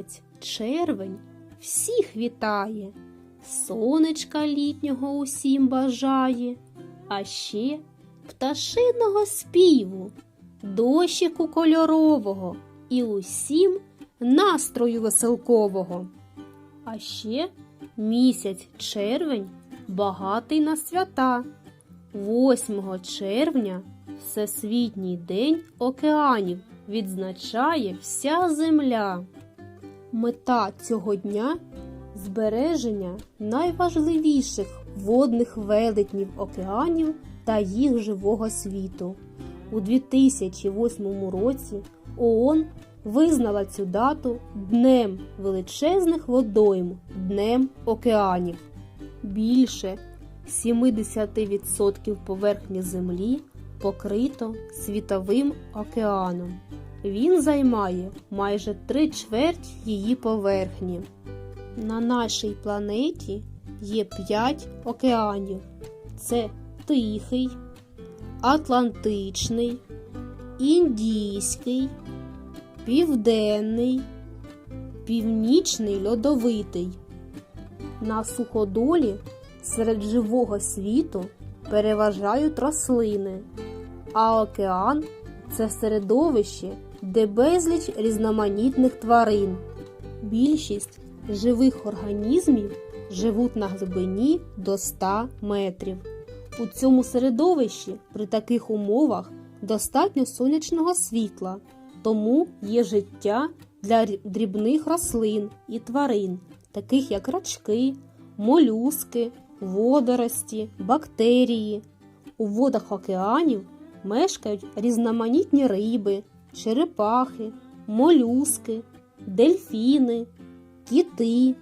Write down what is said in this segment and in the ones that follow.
Місяць, червень всіх вітає, сонечка літнього усім бажає, а ще пташиного співу, дощику кольорового і усім настрою веселкового. А ще місяць червень багатий на свята. 8 червня Всесвітній день океанів відзначає вся земля. Мета цього дня збереження найважливіших водних велетнів океанів та їх живого світу. У 2008 році ООН визнала цю дату Днем величезних водойм, Днем океанів. Більше 70% поверхні Землі покрито світовим океаном. Він займає майже три чверть її поверхні. На нашій планеті є п'ять океанів: це Тихий, Атлантичний, Індійський, Південний, Північний льодовитий. На суходолі серед живого світу переважають рослини, а океан це середовище, де безліч різноманітних тварин. Більшість живих організмів живуть на глибині до 100 метрів. У цьому середовищі при таких умовах достатньо сонячного світла, тому є життя для дрібних рослин і тварин, таких як рачки, молюски, водорості, бактерії. У водах океанів мешкають різноманітні риби, черепахи, молюски, дельфіни, кіти,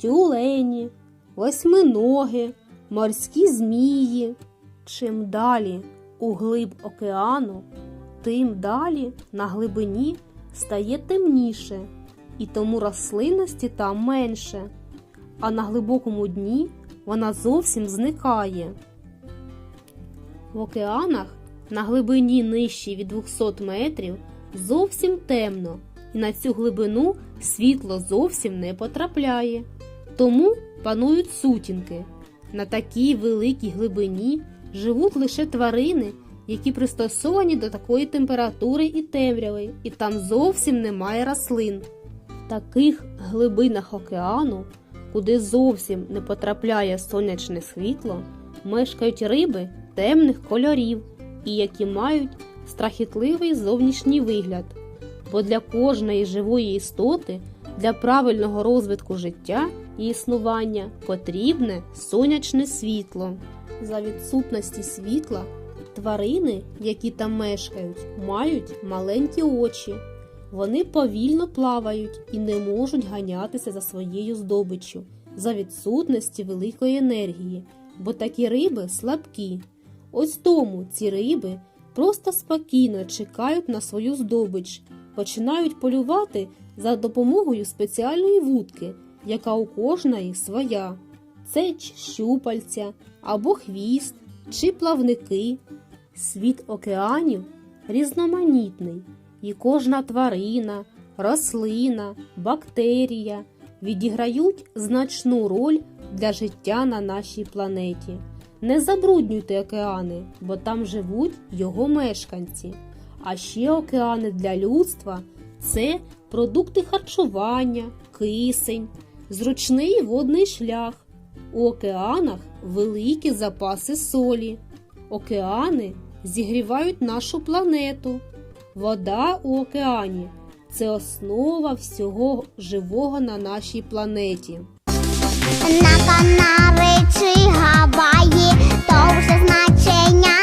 тюлені, восьминоги, морські змії. Чим далі у глиб океану, тим далі на глибині стає темніше, і тому рослинності там менше, а на глибокому дні вона зовсім зникає. В океанах на глибині нижчій від 200 метрів зовсім темно, і на цю глибину світло зовсім не потрапляє. Тому панують сутінки. На такій великій глибині живуть лише тварини, які пристосовані до такої температури і темряви, і там зовсім немає рослин. В таких глибинах океану, куди зовсім не потрапляє сонячне світло, мешкають риби темних кольорів і які мають страхітливий зовнішній вигляд. Бо для кожної живої істоти для правильного розвитку життя і існування потрібне сонячне світло. За відсутності світла тварини, які там мешкають, мають маленькі очі. Вони повільно плавають і не можуть ганятися за своєю здобиччю за відсутності великої енергії, бо такі риби слабкі. Ось тому ці риби просто спокійно чекають на свою здобич, починають полювати за допомогою спеціальної вудки, яка у кожної своя. Це щупальця або хвіст чи плавники. Світ океанів різноманітний, і кожна тварина, рослина, бактерія відіграють значну роль для життя на нашій планеті. Не забруднюйте океани, бо там живуть його мешканці. А ще океани для людства це продукти харчування, кисень, зручний водний шлях. У океанах великі запаси солі. Океани зігрівають нашу планету. Вода у океані це основа всього живого на нашій планеті. На Канари чи Гаваї, то вже значення